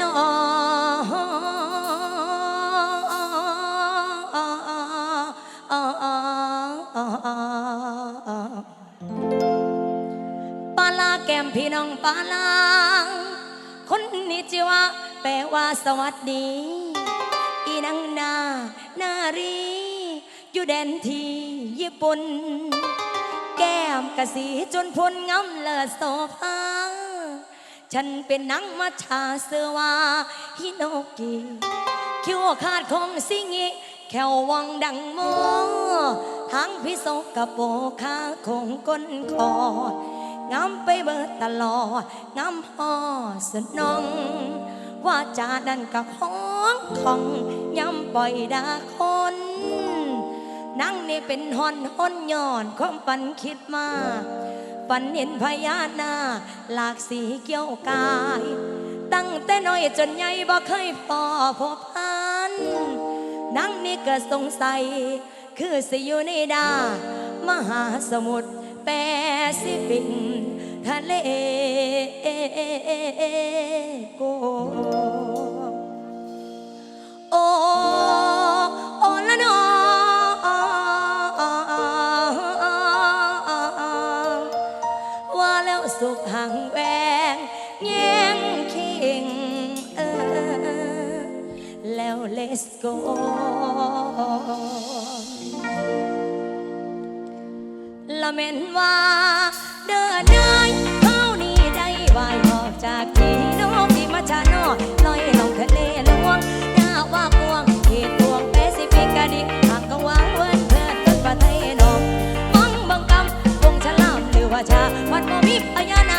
นอปลาแก้มพี่น้องปลาคนนี้จิวะแปลว่าสวัสดี อีนังนานารี อยู่แดนที่ญี่ปุ่น แก้มกะสีจนพ้นงำเลิศโสภา ฉันเป็นนังมัชาเสวาฮิโนกิคิวขาดของสิงิแคววังดังโมทางพิศกับโปค้าคงก้นคองามไปเบิดตลอดงามพอสนองว่าจาดันกะห้องของย้ำปล่อยดาคนนั่งนี่เป็นหอนหอนย่อนความปันคิดมาก ฝันเห็นพญานาหลากสีเกี่ยวกาย ตั้งแต่น้อยจนใหญ่บ่เคยพอพบพันนั่งนี่ก็สงสัย คือสิอยู่ในดา มหาสมุทรแปซิฟิกทะเลโกโอโอละนอ let's go ละเมนว่าเดินได้เท่านี้ได้วายออกจากที่น้องที่มาชานอลอยลงทะเลลวงหน้าว่าควงเขตดวงแปซิฟิกกะดิหากกวางเวินเพื่อนต้นประเทศนมมองบังกำวงฉลามหรือว่าชาวัดโมมิพยาน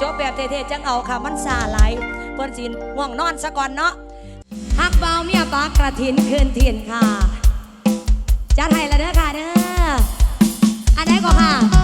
จบแบบเท่ๆจังเอาค่ะมันซาไหลาเพื่อนสินห่วงนอนซะก่อนเนาะฮักเบาเมียปากกระถินคืนเทียนค่ะจัดให้ละเด้อค่ะเด้ออันไหนก็ค่ะ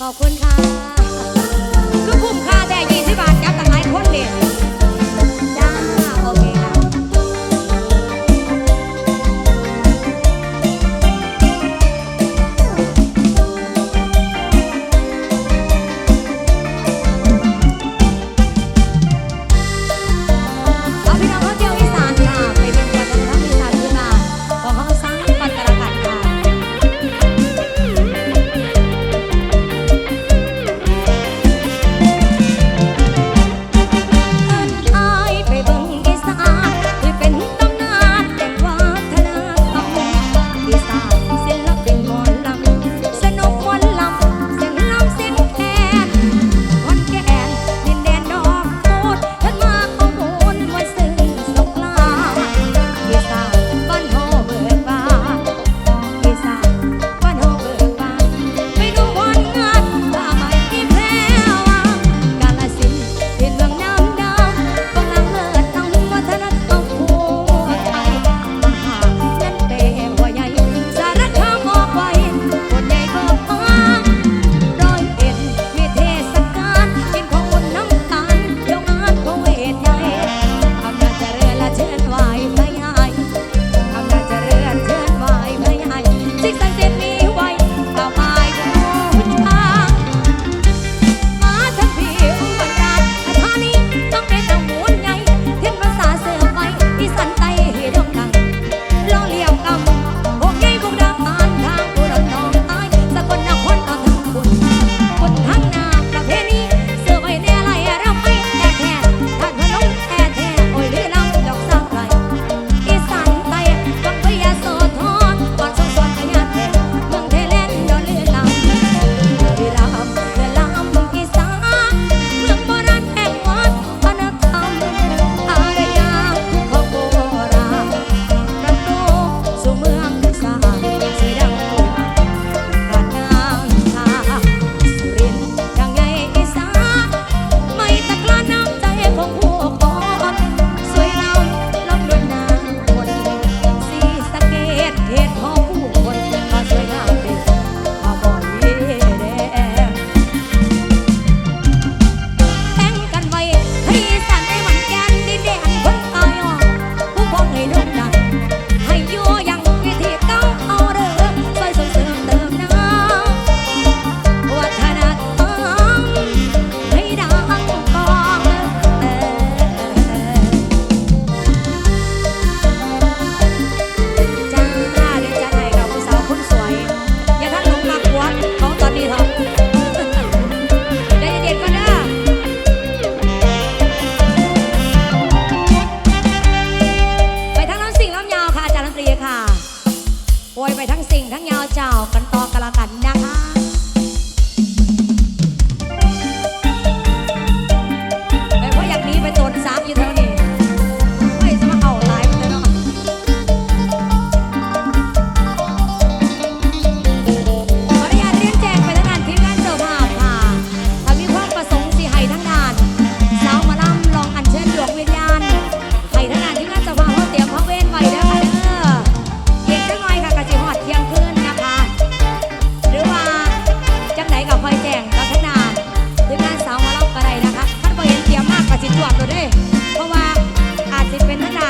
ขอบคุณค่ะ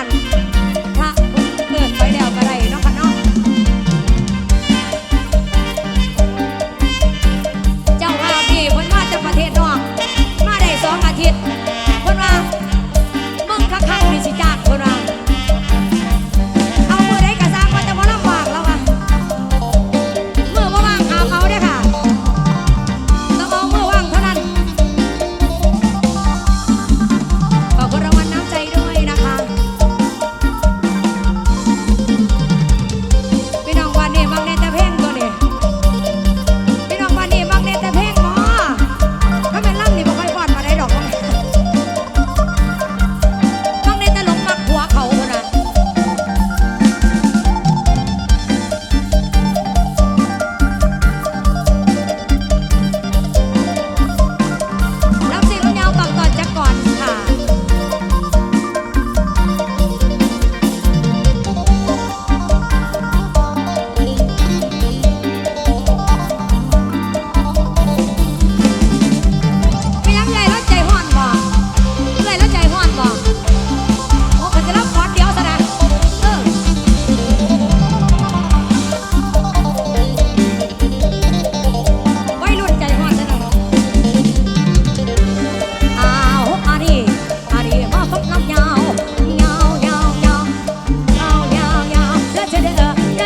จ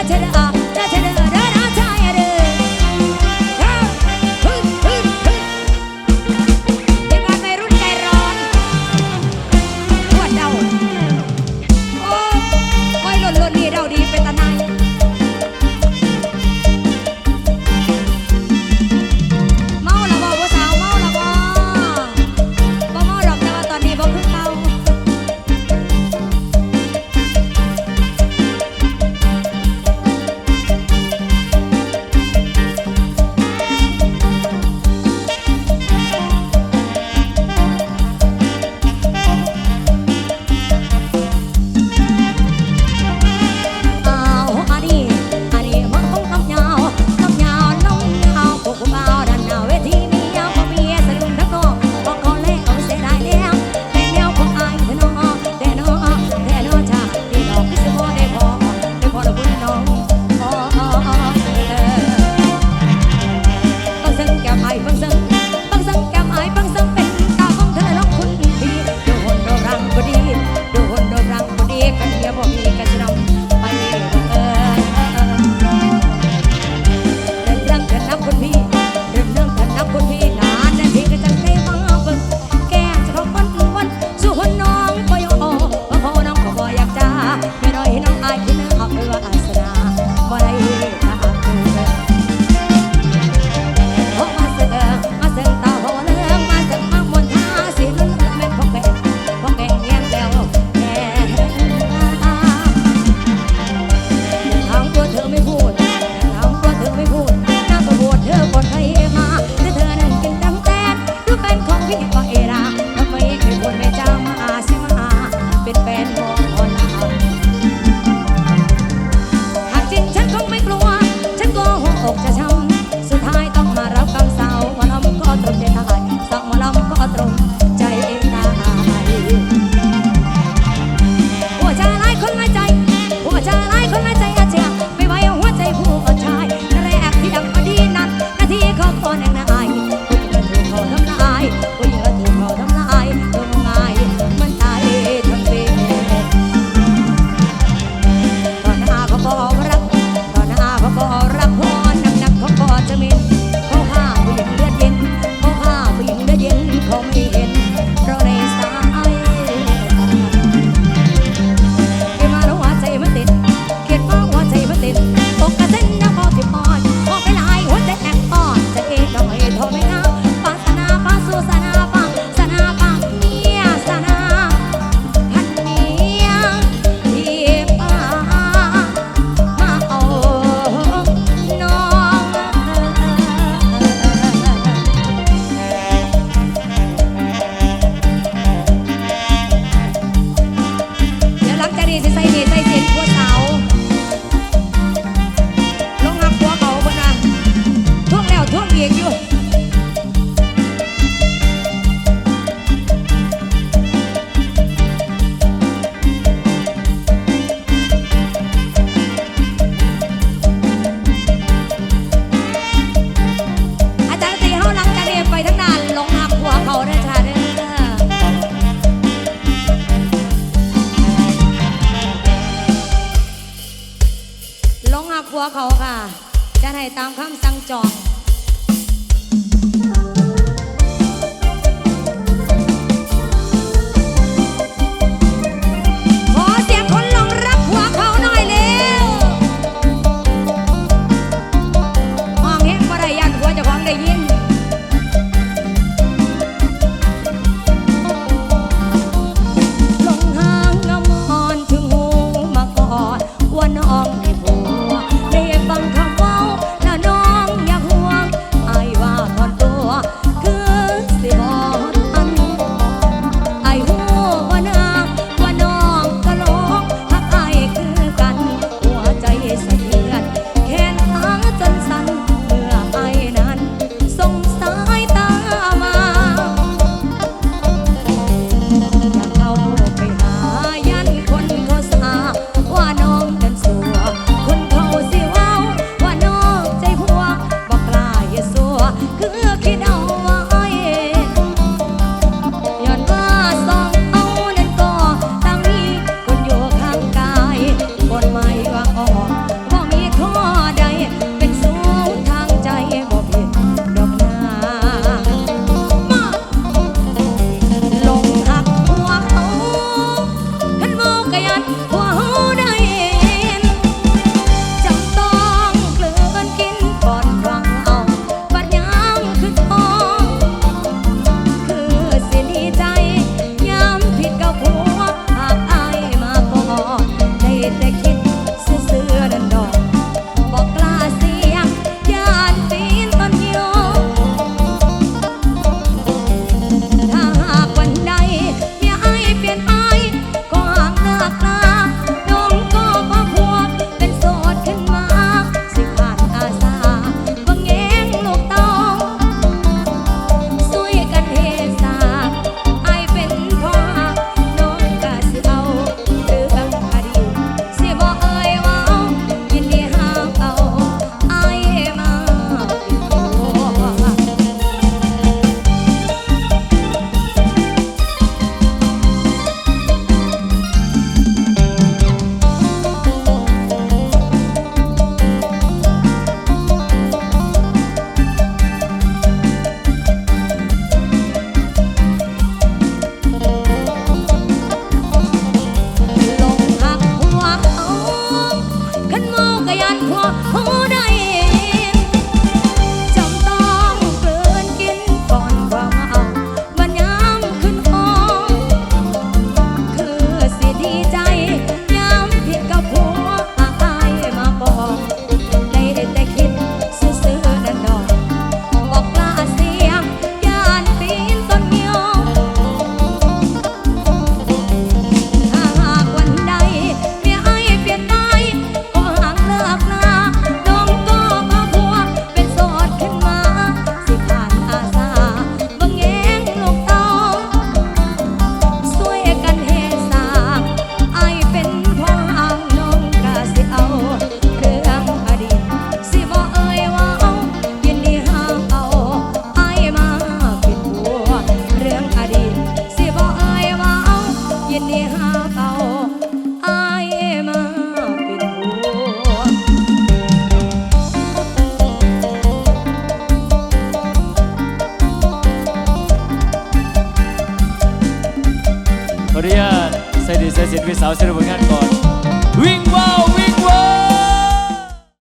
Ah.